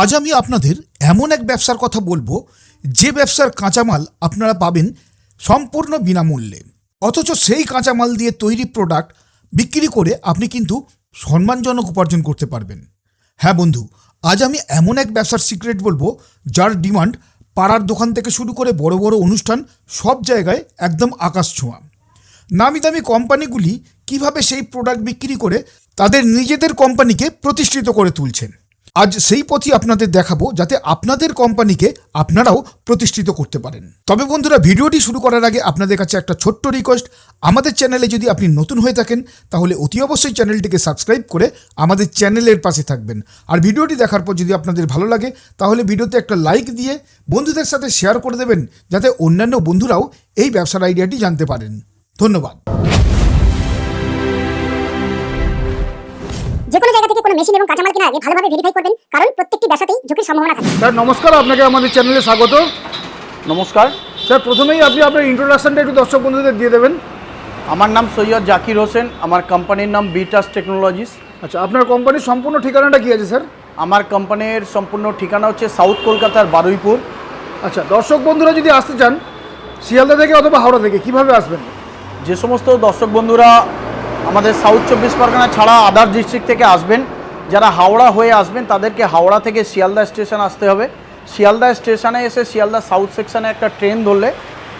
আজ আমি আপনাদের এমন এক ব্যবসার কথা বলব, যে ব্যবসার কাঁচামাল আপনারা পাবেন সম্পূর্ণ বিনামূল্যে। অথচ সেই কাঁচামাল দিয়ে তৈরি প্রোডাক্ট বিক্রি করে আপনি কিন্তু সম্মানজনক উপার্জন করতে পারবেন। হ্যাঁ বন্ধু, আজ আমি এমন এক ব্যবসার সিক্রেট বলব, যার ডিমান্ড পাড়ার দোকান থেকে শুরু করে বড় বড় অনুষ্ঠান সব জায়গায় একদম আকাশ ছোঁয়া। নামি দামি কোম্পানিগুলি কীভাবে সেই প্রোডাক্ট বিক্রি করে তাদের নিজেদের কোম্পানিকে প্রতিষ্ঠিত করে তুলছেন। আজ সেই পথই আপনাদের দেখাবো যাতে আপনাদের কোম্পানিকে আপনারাও প্রতিষ্ঠিত করতে পারেন। তবে বন্ধুরা, ভিডিওটি শুরু করার আগে আপনাদের কাছে একটা ছোট্ট রিকোয়েস্ট আমাদের চ্যানেলে যদি আপনি নতুন হয়ে থাকেন, তাহলে অতি অবশ্যই চ্যানেলটিকে সাবস্ক্রাইব করে আমাদের চ্যানেলের পাশে থাকবেন। আর ভিডিওটি দেখার পর যদি আপনাদের ভালো লাগে, তাহলে ভিডিওতে একটা লাইক দিয়ে বন্ধুদের সাথে শেয়ার করে দেবেন, যাতে অন্যান্য বন্ধুরাও এই ব্যবসার আইডিয়াটি জানতে পারেন। ধন্যবাদ। যে কোনো জায়গা থেকে কোনো মেশিন এবং কাঁচামাল কেনার আগে ভালোভাবে ভেরিফাই করবেন কারণ প্রত্যেকটি ব্যবসাতেই ঝুঁকির সম্ভাবনা থাকে। স্যার নমস্কার আপনাকে আমাদের চ্যানেলে স্বাগত। নমস্কার। স্যার প্রথমেই আপনি আপনার ইন্ট্রোডাকশনটা একটু দর্শক বন্ধুদের দিয়ে দেবেন। আমার নাম সৈয়দ জাকির হোসেন আমার কোম্পানির নাম বিটাস টেকনোলজিস আচ্ছা আপনার কোম্পানির সম্পূর্ণ ঠিকানাটা কি আছে স্যার? আমার কোম্পানির সম্পূর্ণ ঠিকানা হচ্ছে সাউথ কলকাতার বারুইপুর। আচ্ছা দর্শক বন্ধুরা যদি আসতে চান শিয়ালদা থেকে অথবা হাওড়া থেকে কীভাবে আসবেন? যে সমস্ত দর্শক বন্ধুরা আমাদের সাউথ চব্বিশ পরগনা ছাড়া আদার ডিস্ট্রিক্ট থেকে আসবেন। যারা হাওড়া হয়ে আসবেন, তাদেরকে হাওড়া থেকে শিয়ালদা স্টেশন আসতে হবে। শিয়ালদা স্টেশনে এসে শিয়ালদা সাউথ সেকশনে একটা ট্রেন ধরলে,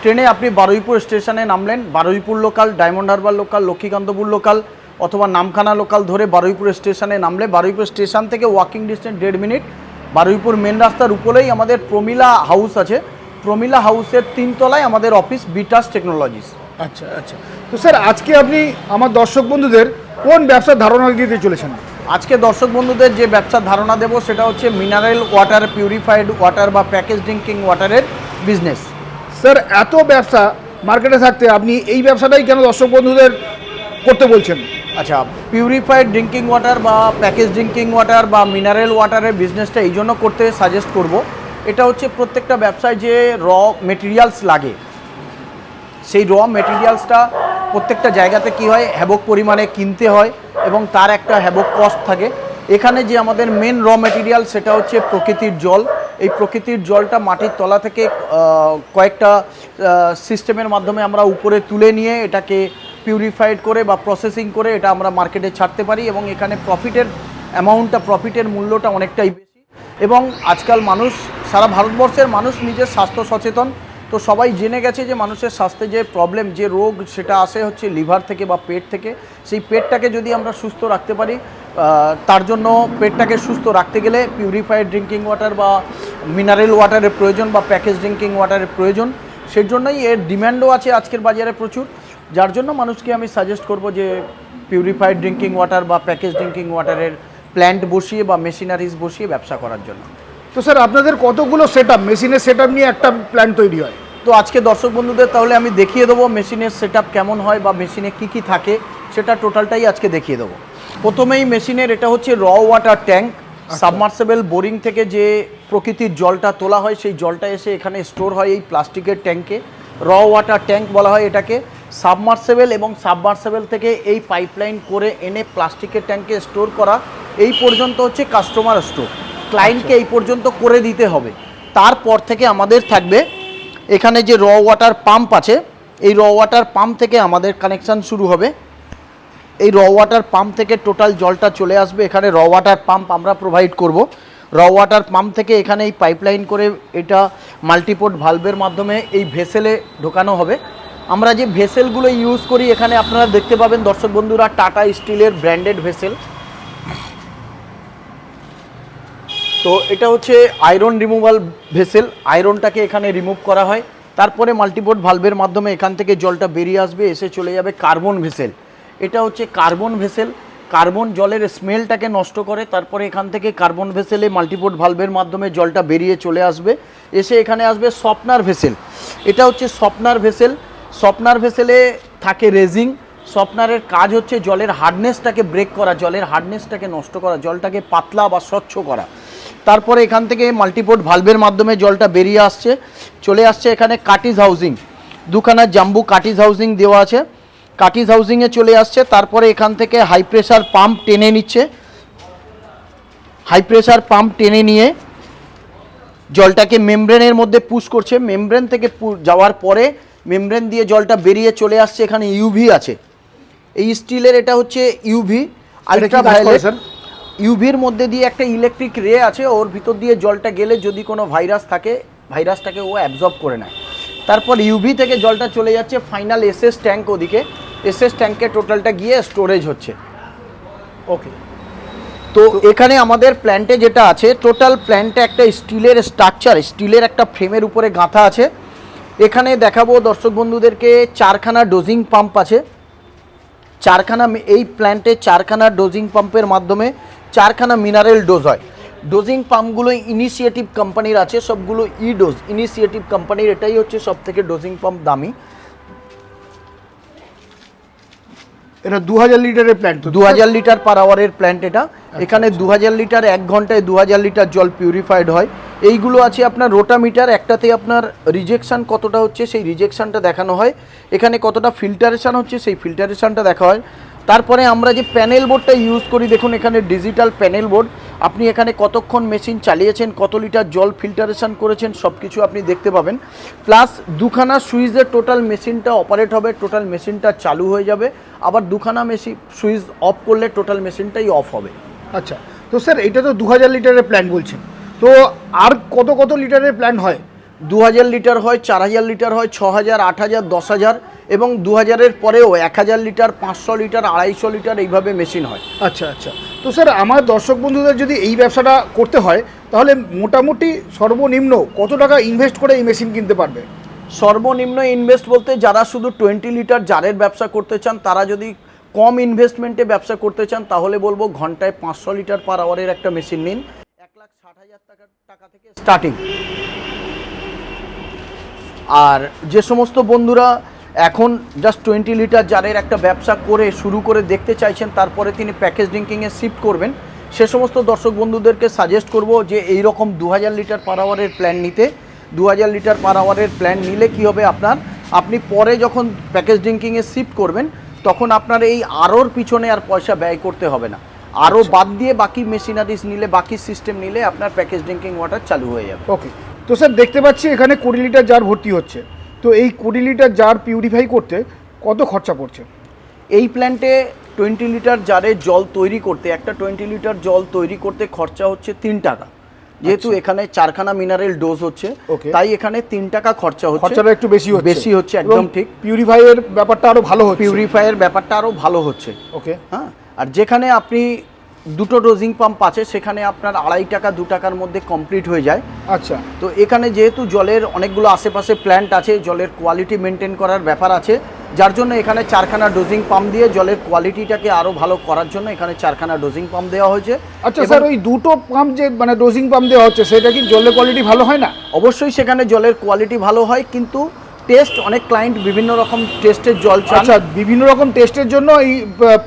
ট্রেনে আপনি বারুইপুর স্টেশনে নামলেন। Baruipur local Diamond Harbour local Lakshmikantapur local অথবা নামখানা লোকাল ধরে বারুইপুর স্টেশনে নামলে, বারুইপুর স্টেশন থেকে ওয়াকিং ডিস্টেন্স দেড় মিনিট। বারুইপুর মেন রাস্তার উপরেই আমাদের প্রমিলা হাউস আছে। প্রমিলা হাউসের তিনতলায় আমাদের অফিস বিটাস টেকনোলজিস আচ্ছা আচ্ছা। তো স্যার আজকে আপনি আমার দর্শক বন্ধুদের কোন ব্যবসার ধারণা দিতে চলেছেন? আজকে দর্শক বন্ধুদের যে ব্যবসার ধারণা দেব সেটা হচ্ছে মিনারেল ওয়াটার পিউরিফাইড ওয়াটার বা প্যাকেজ ড্রিঙ্কিং ওয়াটারের বিজনেস স্যার এত ব্যবসা মার্কেটে থাকতে আপনি এই ব্যবসাটাই কেন দর্শক বন্ধুদের করতে বলছেন? আচ্ছা পিউরিফাইড ড্রিঙ্কিং ওয়াটার বা প্যাকেজ ড্রিঙ্কিং ওয়াটার বা মিনারেল ওয়াটারের বিজনেসটা এই জন্য করতে সাজেস্ট করব। এটা হচ্ছে প্রত্যেকটা ব্যবসায় যে র মেটেরিয়ালস লাগে সেই র মেটেরিয়ালসটা প্রত্যেকটা জায়গাতে কি হয়? হ্যাবক পরিমাণে কিনতে হয় এবং তার একটা হ্যাবক কস্ট থাকে। এখানে যে আমাদের মেন র মেটেরিয়াল সেটা হচ্ছে প্রকৃতির জল। এই প্রকৃতির জলটা মাটির তলা থেকে কয়েকটা সিস্টেমের মাধ্যমে আমরা উপরে তুলে নিয়ে এটাকে পিউরিফাইড করে বা প্রসেসিং করে এটা আমরা মার্কেটে ছাড়তে পারি এবং এখানে প্রফিটের অ্যামাউন্টটা প্রফিটের মূল্যটা অনেকটাই বেশি। এবং আজকাল মানুষ, সারা ভারতবর্ষের মানুষ নিজের স্বাস্থ্য সচেতন তো সবাই জেনে গেছে যে মানুষের স্বাস্থ্যে যে প্রবলেম যে রোগ সেটা আসে হচ্ছে লিভার থেকে বা পেট থেকে। সেই পেটটাকে যদি আমরা সুস্থ রাখতে পারি তার জন্য পেটটাকে সুস্থ রাখতে গেলে পিউরিফাইড ড্রিঙ্কিং ওয়াটার বা মিনারেল ওয়াটারের প্রয়োজন বা প্যাকেজ ড্রিঙ্কিং ওয়াটারের প্রয়োজন। সেই জন্যই এর ডিম্যান্ডও আছে আজকের বাজারে প্রচুর। যার জন্য মানুষকে আমি সাজেস্ট করব যে পিউরিফাইড ড্রিঙ্কিং ওয়াটার বা প্যাকেজ ড্রিঙ্কিং ওয়াটারের প্ল্যান্ট বসিয়ে বা মেশিনারিজ বসিয়ে ব্যবসা করার জন্য। তো স্যার আপনাদের কতগুলো সেট আপ মেশিনের সেট নিয়ে একটা প্ল্যান তৈরি হয়। তো আজকে দর্শক বন্ধুদের তাহলে আমি দেখিয়ে দেবো মেশিনের সেট কেমন হয় বা মেশিনে কি কি থাকে সেটা টোটালটাই আজকে দেখিয়ে দেবো। প্রথমেই মেশিনের এটা হচ্ছে র ওয়াটার ট্যাঙ্ক সাবমার্সেবল বোরিং থেকে যে প্রকৃতির জলটা তোলা হয় সেই জলটা এসে এখানে স্টোর হয় এই প্লাস্টিকের ট্যাঙ্কে র ওয়াটার ট্যাঙ্ক বলা হয় এটাকে। সাবমার্সেবল এবং সাবমার্সেবল থেকে এই পাইপলাইন করে এনে প্লাস্টিকের ট্যাঙ্কে স্টোর করা এই পর্যন্ত হচ্ছে কাস্টমার স্টোর ক্লায়েন্টকে এই পর্যন্ত করে দিতে হবে। তারপর থেকে আমাদের থাকবে এখানে যে র ওয়াটার পাম্প আছে, এই র ওয়াটার পাম্প থেকে আমাদের কানেকশান শুরু হবে। এই র ওয়াটার পাম্প থেকে টোটাল জলটা চলে আসবে। এখানে র ওয়াটার পাম্প আমরা প্রোভাইড করব। র ওয়াটার পাম্প থেকে এখানে এই পাইপলাইন করে এটা মাল্টিপোর্ট ভালভের মাধ্যমে এই ভেসেলে ঢোকানো হবে। আমরা যে ভেসেলগুলো ইউজ করি, এখানে আপনারা দেখতে পাবেন দর্শক বন্ধুরা টাটা স্টিলের ব্র্যান্ডেড ভেসেল তো এটা হচ্ছে আয়রন রিমুভাল ভেসেল আয়রনটাকে এখানে রিমুভ করা হয়। তারপরে মাল্টিপোর্ট ভালভের মাধ্যমে এখান থেকে জলটা বেরিয়ে আসবে, এসে চলে যাবে কার্বন ভেসেল এটা হচ্ছে কার্বন ভেসেল কার্বন জলের স্মেলটাকে নষ্ট করে, তারপরে এখান থেকে কার্বন ভেসেলে মাল্টিপোর্ট ভালভের মাধ্যমে জলটা বেরিয়ে চলে আসবে। এসে এখানে আসবে স্বপ্নার ভেসেল এটা হচ্ছে স্বপ্নার ভেসেল স্বপ্নার ভেসেলে থাকে রেজিং স্বপ্নারের কাজ হচ্ছে জলের হার্ডনেসটাকে ব্রেক করা, জলের হার্ডনেসটাকে নষ্ট করা, জলটাকে পাতলা বা স্বচ্ছ করা। তারপরে এখান থেকে মাল্টিপোর্ট ভালভের মাধ্যমে জলটা বেরিয়ে আসছে। চলে আসছে এখানে কাটিজ হাউজিং দুখানা জাম্বু কাটিজ হাউজিং দেওয়া আছে। কাটিজ হাউজিংয়ে চলে আসছে তারপরে এখান থেকে হাই প্রেশার পাম্প টেনে নিচ্ছে। হাই প্রেশার পাম্প টেনে নিয়ে জলটাকে মেমব্রেনের মধ্যে পুশ করছে। মেমব্রেন থেকে যাওয়ার পরে মেমব্রেন দিয়ে জলটা বেরিয়ে চলে আসছে এখানে ইউভি আছে। এই স্টিলের এটা হচ্ছে ইউভি আলট্রা ভায়োলেট? ইউভির মধ্যে দিয়ে একটা ইলেকট্রিক রে আছে ওর ভিতর দিয়ে জলটা গেলে যদি কোনো ভাইরাস থাকে ভাইরাসটাকে ও অ্যাবজর্ব করে নেয়। তারপর ইউভি থেকে জলটা চলে যাচ্ছে ফাইনাল এসএস ট্যাঙ্ক ওদিকে। এসএস ট্যাঙ্কে টোটালটা গিয়ে স্টোরেজ হচ্ছে। ওকে তো এখানে আমাদের প্ল্যান্টে যেটা আছে টোটাল প্ল্যান্টে একটা স্টিলের স্ট্রাকচার স্টিলের একটা ফ্রেমের উপরে গাঁথা আছে। এখানে দেখাবো দর্শক বন্ধুদেরকে চারখানা ডোজিং পাম্প আছে। চারখানা এই প্ল্যান্টে চারখানা ডোজিং পাম্পের মাধ্যমে চারখানা মিনারেল ডোজ হয়। ডোজিং পাম্পগুলো ইনিশিয়েটিভ কোম্পানির আছে সবগুলো ই ডোজ ইনিশিয়েটিভ কোম্পানির এটাই হচ্ছে সব থেকে ডোজিং পাম্প দামি। এটা দু হাজার লিটারের প্ল্যান্ট দু হাজার লিটার পার আওয়ারের প্ল্যান্ট এটা। এখানে দু হাজার লিটার এক ঘন্টায় দু হাজার লিটার জল পিউরিফাইড হয়। এইগুলো আছে আপনার রোটামিটার একটাতে আপনার রিজেকশান কতটা হচ্ছে সেই রিজেকশানটা দেখানো হয়। এখানে কতটা ফিল্টারেশান হচ্ছে সেই ফিল্টারেশানটা দেখা হয়। তারপরে আমরা যে প্যানেল বোর্ডটা ইউজ করি, দেখুন এখানে ডিজিটাল প্যানেল বোর্ড আপনি এখানে কতক্ষণ মেশিন চালিয়েছেন, কত লিটার জল ফিল্টারেশন করেছেন সব কিছু আপনি দেখতে পাবেন। প্লাস দুখানা সুইচের টোটাল মেশিনটা অপারেট হবে টোটাল মেশিনটা চালু হয়ে যাবে। আবার দুখানা মেশিন সুইচ অফ করলে টোটাল মেশিনটাই অফ হবে। আচ্ছা তো স্যার এটা তো দু হাজার লিটারের প্ল্যান বলছেন। তো আর কত কত লিটারের প্ল্যান হয়? দু হাজার লিটার হয় চার হাজার লিটার হয় ছ হাজার আট হাজার দশ হাজার এবং দু হাজারের পরেও এক হাজার লিটার পাঁচশো লিটার আড়াইশো লিটার এইভাবে মেশিন হয়। আচ্ছা আচ্ছা। তো স্যার আমার দর্শক বন্ধুদের যদি এই ব্যবসাটা করতে হয় তাহলে মোটামুটি সর্বনিম্ন কত টাকা ইনভেস্ট করে এই মেশিন কিনতে পারবে? সর্বনিম্ন ইনভেস্ট বলতে যারা শুধু টোয়েন্টি লিটার জারের ব্যবসা করতে চান তারা যদি কম ইনভেস্টমেন্টে ব্যবসা করতে চান তাহলে বলব ঘন্টায় পাঁচশো লিটার পার আওয়ারের একটা মেশিন নিন। এক লাখ ষাট হাজার টাকা টাকা থেকে স্টার্টিং আর যে সমস্ত বন্ধুরা এখন জাস্ট টোয়েন্টি লিটার জারের একটা ব্যবসা করে শুরু করে দেখতে চাইছেন, তারপরে তিনি প্যাকেজ ড্রিঙ্কিংয়ে শিফট করবেন, সে সমস্ত দর্শক বন্ধুদেরকে সাজেস্ট করব যে এই রকম দু হাজার লিটার পার আওয়ারের প্ল্যান নিতে। দু হাজার লিটার পার আওয়ারের প্ল্যান নিলে কি হবে আপনার? আপনি পরে যখন প্যাকেজ ড্রিঙ্কিংয়ে শিফট করবেন, তখন আপনার এই আরোর পিছনে আর পয়সা ব্যয় করতে হবে না। আরও বাদ দিয়ে বাকি মেশিনারিজ নিলে, বাকি সিস্টেম নিলে আপনার প্যাকেজ ড্রিঙ্কিং ওয়াটার চালু হয়ে যাবে। ওকে তো স্যার দেখতে পাচ্ছি এখানে কুড়ি লিটার জার ভর্তি হচ্ছে। তো এই কুড়ি লিটার জার পিউরিফাই করতে কত খরচা পড়ছে? এই প্ল্যান্টে টোয়েন্টি লিটার জারে জল তৈরি করতে একটা টোয়েন্টি লিটার জল তৈরি করতে খরচা হচ্ছে তিন টাকা। যেহেতু এখানে চারখানা মিনারেল ডোজ হচ্ছে. তাই এখানে তিন টাকা খরচা হচ্ছে। খরচাটা একটু বেশি হচ্ছে। বেশি হচ্ছে একদম ঠিক। পিউরিফাইয়ের ব্যাপারটা আরও ভালো হচ্ছে। পিউরিফায়ার ব্যাপারটা আরও ভালো হচ্ছে। ওকে। হ্যাঁ আর যেখানে আপনি দুটো ডোজিং পাম্প আছে সেখানে আপনার আড়াই টাকা দু টাকার মধ্যে কমপ্লিট হয়ে যায়। আচ্ছা। তো এখানে যেহেতু জলের অনেকগুলো আশেপাশে প্ল্যান্ট আছে জলের কোয়ালিটি মেনটেন করার ব্যাপার আছে যার জন্য এখানে চারখানা ডোজিং পাম্প দিয়ে জলের কোয়ালিটিটাকে আরও ভালো করার জন্য এখানে চারখানা ডোজিং পাম্প দেওয়া হয়েছে। আচ্ছা স্যার ওই দুটো পাম্প যে মানে ডোজিং পাম্প দেওয়া হচ্ছে সেটা কি জলের কোয়ালিটি ভালো হয় না? অবশ্যই সেখানে জলের কোয়ালিটি ভালো হয় কিন্তু টেস্ট অনেক ক্লায়েন্ট বিভিন্ন রকম টেস্টের জল চান। আচ্ছা বিভিন্ন রকম টেস্টের জন্য এই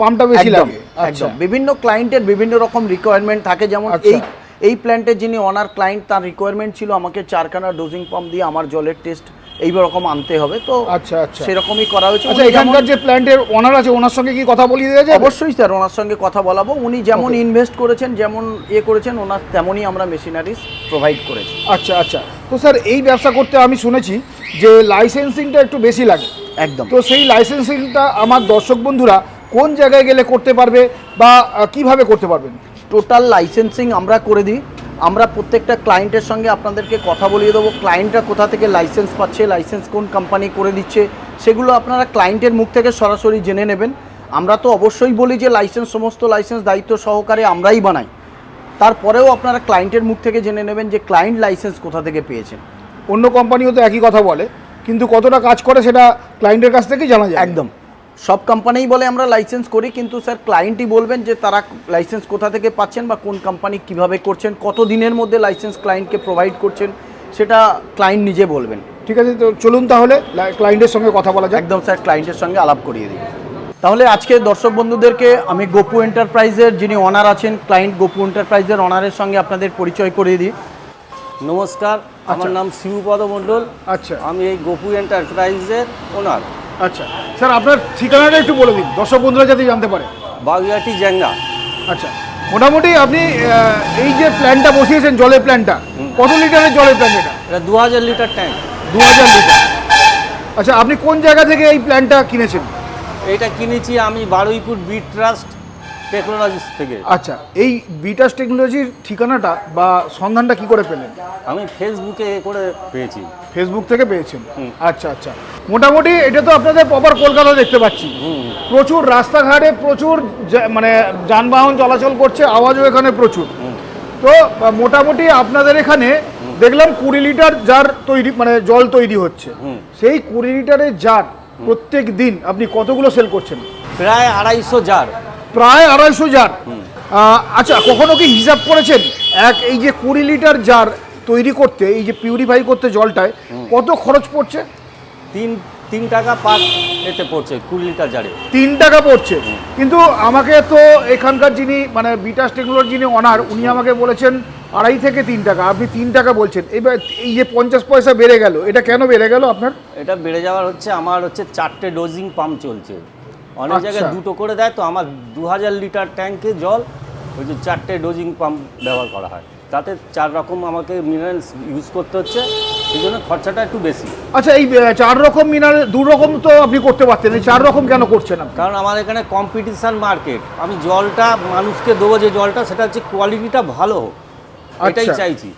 পাম্পটা বেশি লাগে। একদম। বিভিন্ন ক্লায়েন্টের বিভিন্ন রকম রিকোয়ারমেন্ট থাকে। যেমন আচ্ছা। এই এই প্ল্যান্টের যিনি অনার ক্লায়েন্ট তার রিকোয়ারমেন্ট ছিল আমাকে চারখানা ডোজিং পাম্প দিয়ে আমার জলের টেস্ট এই রকম আনতে হবে। তো আচ্ছা, আচ্ছা। সেরকমই করা হয়েছে। আচ্ছা এখানকার যে প্ল্যান্টের ওনার আছে ওনার সঙ্গে কি কথা বলিয়ে দেওয়া যাবে অবশ্যই স্যার ওনার সঙ্গে কথা বলাবো। উনি যেমন ইনভেস্ট করেছেন যেমন ইয়ে করেছেন ওনার তেমনই আমরা মেশিনারিজ প্রোভাইড করেছি। আচ্ছা আচ্ছা। তো স্যার এই ব্যবসা করতে আমি শুনেছি যে লাইসেন্সিংটা একটু বেশি লাগে। একদম। তো সেই লাইসেন্সিংটা আমার দর্শক বন্ধুরা কোন জায়গায় গেলে করতে পারবে বা কীভাবে করতে পারবেন? টোটাল লাইসেন্সিং আমরা করে দিই। আমরা প্রত্যেকটা ক্লায়েন্টের সঙ্গে আপনাদেরকে কথা বলিয়ে দেবো। ক্লায়েন্টরা কোথা থেকে লাইসেন্স পাচ্ছে লাইসেন্স কোন কোম্পানি করে দিচ্ছে সেগুলো আপনারা ক্লায়েন্টের মুখ থেকে সরাসরি জেনে নেবেন। আমরা তো অবশ্যই বলি যে লাইসেন্স সমস্ত লাইসেন্স দায়িত্ব সহকারে আমরাই বানাই। তারপরেও আপনারা ক্লায়েন্টের মুখ থেকে জেনে নেবেন যে ক্লায়েন্ট লাইসেন্স কোথা থেকে পেয়েছেন অন্য কোম্পানিও তো একই কথা বলে কিন্তু কতটা কাজ করে সেটা ক্লায়েন্টের কাছ থেকেই জানা যায়। একদম। সব কোম্পানিই বলে আমরা লাইসেন্স করি কিন্তু স্যার ক্লায়েন্টই বলবেন যে তারা লাইসেন্স কোথা থেকে পাচ্ছেন বা কোন কোম্পানি কীভাবে করছেন কত দিনের মধ্যে লাইসেন্স ক্লায়েন্টকে প্রোভাইড করছেন সেটা ক্লায়েন্ট নিজে বলবেন। ঠিক আছে তো চলুন তাহলে ক্লায়েন্টের সঙ্গে কথা বলা যাক। একদম স্যার ক্লায়েন্টের সঙ্গে আলাপ করিয়ে দিই। তাহলে আজকে দর্শক বন্ধুদেরকে আমি গোপু এন্টারপ্রাইজের যিনি অনার আছেন ক্লায়েন্ট গোপু এন্টারপ্রাইজের অনারের সঙ্গে আপনাদের পরিচয় করিয়ে দিই। নমস্কার আমার নাম শিবপদ মণ্ডল। আচ্ছা। আমি এই গোপু এন্টারপ্রাইজের ওনার আচ্ছা। স্যার আপনার ঠিকানাটা একটু বলে দিন। দর্শক বন্ধুরা যাতে জানতে পারে। বাগুইয়াটি জ্যাঙ্গা আচ্ছা মোটামুটি আপনি এই যে প্ল্যানটা বসিয়েছেন জলের প্ল্যানটা কত লিটারের জলের প্ল্যান এটা? এটা দু হাজার লিটার ট্যাঙ্ক। দু হাজার লিটার। আচ্ছা আপনি কোন জায়গা থেকে এই প্ল্যানটা কিনেছেন? এইটা কিনেছি আমি বারুইপুর বিট ট্রাস্ট টেকনোলজিস থেকে। আচ্ছা এই বিটাস টেকনোলজির ঠিকানাটা বা সন্ধানটা কি করে পেলেন? আমি ফেসবুকে করে পেয়েছি। ফেসবুক থেকে পেয়েছেন? আচ্ছা আচ্ছা। মোটামুটি এটা তো আপনাদের প্রপার কলকাতা দেখতে পাচ্ছি। প্রচুর রাস্তাঘাটে প্রচুর মানে যানবাহন চলাচল করছে আওয়াজও এখানে প্রচুর। তো মোটামুটি আপনাদের এখানে দেখলাম কুড়ি লিটার জার তৈরি মানে জল তৈরি হচ্ছে। সেই কুড়ি লিটারের জার প্রত্যেক দিন আপনি কতগুলো সেল করছেন? প্রায় আড়াইশো জার। প্রায় আড়াইশো জার আচ্ছা কখনো কি হিসাব করেছেন? এক এই যে কুড়ি লিটার জার তৈরি করতে এই যে পিউরিফাই করতে জলটায় কত খরচ পড়ছে? তিন তিন টাকা পার এতে পড়ছে কুড়ি লিটার জারে। তিন টাকা পড়ছে। কিন্তু আমাকে তো এখানকার যিনি মানে বিটাস টেকনোলজি যিনি অনার উনি আমাকে বলেছেন আড়াই থেকে তিন টাকা। আপনি তিন টাকা বলছেন। এবার এই যে পঞ্চাশ পয়সা বেড়ে গেল এটা কেন বেড়ে গেল আপনার? এটা বেড়ে যাওয়ার হচ্ছে আমার হচ্ছে চারটে ডোজিং পাম্প চলছে। অনেক আচ্ছা। জায়গায় দুটো করে দেয় তো আমার দু হাজার লিটার ট্যাঙ্কে জল ওই যে চারটে ডোজিং পাম্প ব্যবহার করা হয় তাতে চার রকম আমাকে মিনারেলস ইউজ করতে হচ্ছে সেই জন্য খরচাটা একটু বেশি আচ্ছা এই চার রকম মিনারেল দু রকম তো আপনি করতে পারতেন এই চার রকম কেন করছেন কারণ আমার এখানে কম্পিটিশান মার্কেট আমি জলটা মানুষকে দেবো যে জলটা সেটা হচ্ছে কোয়ালিটিটা ভালো হোক এটাই আচ্ছা। চাইছি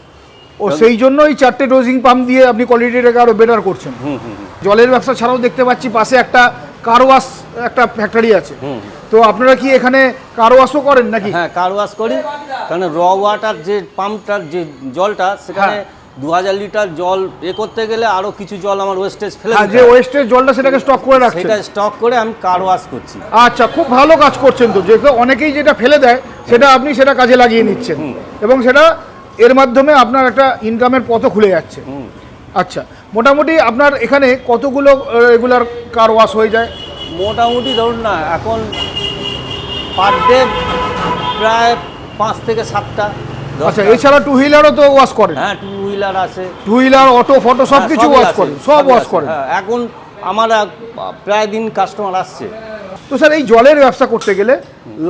ও সেই জন্য এই চারটে ডোজিং পাম্প দিয়ে আপনি কোয়ালিটিটাকে আরও বেটার করছেন হুম হুম। জলের ব্যবসা ছাড়াও দেখতে পাচ্ছি পাশে একটা কারওয়াশ একটা ফ্যাক্টরি আছে। তো আপনারা কি এখানে কারওয়াশও করেন নাকি? হ্যাঁ কার ওয়াশ করি। কারণ র ওয়াটার যে পাম্পটার যে জলটা সেখানে হ্যাঁ। দু হাজার লিটার জল এ করতে গেলে আরও কিছু জল আমার ওয়েস্টেজ ফেলে হ্যাঁ যে। ওয়েস্টের জলটা সেটাকে স্টক করে রাখছেন। সেটা স্টক করে আমি কার ওয়াশ করছি। আচ্ছা খুব ভালো কাজ করছেন তো। যেহেতু অনেকেই যেটা ফেলে দেয় সেটা আপনি সেটা কাজে লাগিয়ে নিচ্ছেন। এবং সেটা এর মাধ্যমে আপনার একটা ইনকামের পথও খুলে যাচ্ছে। আচ্ছা মোটামুটি আপনার এখানে কতগুলো রেগুলার কার ওয়াশ হয়ে যায়? মোটামুটি ধরুন না এখন পার ডে প্রায় পাঁচ থেকে সাতটা। আচ্ছা এছাড়া টু হুইলারও তো ওয়াশ করেন? হ্যাঁ টু হুইলার আছে। টু হুইলার অটো ফটো সব হ্যাঁ, কিছু ওয়াশ করেন সব ওয়াশ। করেন। হ্যাঁ, এখন আমার প্রায় দিন কাস্টমার আসছে। তো স্যার এই জলের ব্যবসা করতে গেলে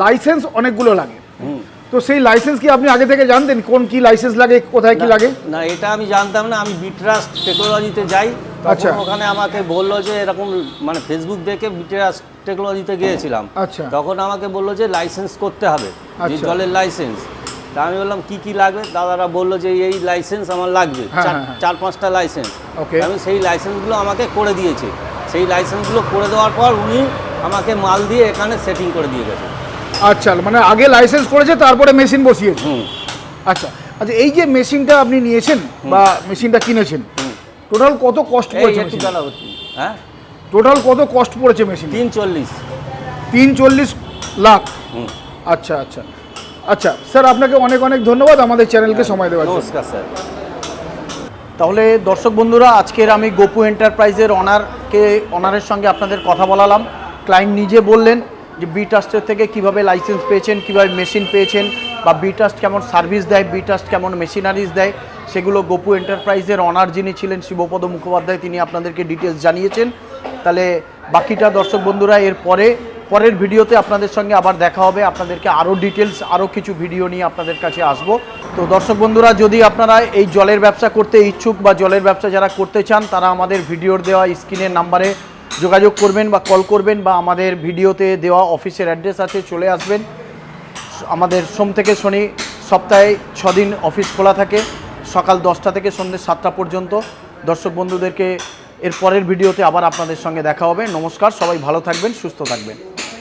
লাইসেন্স অনেকগুলো লাগে। হুম। তো সেই লাইসেন্স কি আপনি আগে থেকে জানতেন কোন কি লাইসেন্স লাগে কোথায় কি লাগে? না এটা আমি জানতাম না আমি বিট্রাস্ট টেকনোলজিতে যাই। আচ্ছা। ওখানে আমাকে বলল যে এরকম মানে ফেসবুক দেখে বিট্রাস্ট টেকনোলজিতে গিয়েছিলাম। আচ্ছা। তখন আমাকে বলল যে লাইসেন্স করতে হবে আচ্ছা। জলের লাইসেন্স তা আমি বললাম কি কি লাগবে? দাদারা বলল যে এই লাইসেন্স আমার লাগবে। হ্যাঁ, চার- হ্যাঁ, হ্যাঁ। চার পাঁচটা লাইসেন্স আমি সেই লাইসেন্সগুলো আমাকে করে দিয়েছে। সেই লাইসেন্সগুলো করে দেওয়ার পর উনি আমাকে মাল দিয়ে এখানে সেটিং করে দিয়ে গেছে। আচ্ছা মানে আগে লাইসেন্স করেছে তারপরে মেশিন বসিয়েছে। আচ্ছা আচ্ছা এই যে মেশিনটা আপনি নিয়েছেন বা মেশিনটা কিনেছেন টোটাল কত কস্ট এই পড়েছে মেশিন হ্যাঁ? টোটাল কত কস্ট পড়েছে মেশিন তিন চল্লিশ তিন চল্লিশ লাখ আচ্ছা আচ্ছা। আচ্ছা স্যার আপনাকে অনেক অনেক ধন্যবাদ আমাদের চ্যানেলকে সময় দেওয়ার নমস্কার স্যার। তাহলে দর্শক বন্ধুরা আজকের আমি গোপু এন্টারপ্রাইজের অনারকে অনারের সঙ্গে আপনাদের কথা বলালাম। ক্লায়েন্ট নিজে বললেন যে বি ট্রাস্টের থেকে কীভাবে লাইসেন্স পেয়েছেন কীভাবে মেশিন পেয়েছেন বা বি ট্রাস্ট কেমন সার্ভিস দেয় বি ট্রাস্ট কেমন মেশিনারিজ দেয়। সেগুলো গোপু এন্টারপ্রাইজের অনার যিনি ছিলেন শিবপদ মুখোপাধ্যায়, তিনি আপনাদেরকে ডিটেলস জানিয়েছেন। তাহলে বাকিটা দর্শক বন্ধুরা, এর পরে, পরের ভিডিওতে আপনাদের সঙ্গে আবার দেখা হবে। আপনাদেরকে আরও ডিটেলস আরও কিছু ভিডিও নিয়ে আপনাদের কাছে আসব। তো দর্শক বন্ধুরা, যদি আপনারা এই জলের ব্যবসা করতে ইচ্ছুক বা জলের ব্যবসা যারা করতে চান, তারা আমাদের ভিডিওর দেওয়া স্ক্রিনের নাম্বারে যোগাযোগ করবেন বা কল করবেন বা আমাদের ভিডিওতে দেওয়া অফিসের অ্যাড্রেস আছে, চলে আসবেন। আমাদের সোম থেকে শনি সপ্তাহে ছদিন অফিস খোলা থাকে। সকাল দশটা থেকে সন্ধ্যে সাতটা পর্যন্ত। দর্শক বন্ধুদেরকে এর পরের ভিডিওতে আবার আপনাদের সঙ্গে দেখা হবে। নমস্কার, সবাই ভালো থাকবেন, সুস্থ থাকবেন।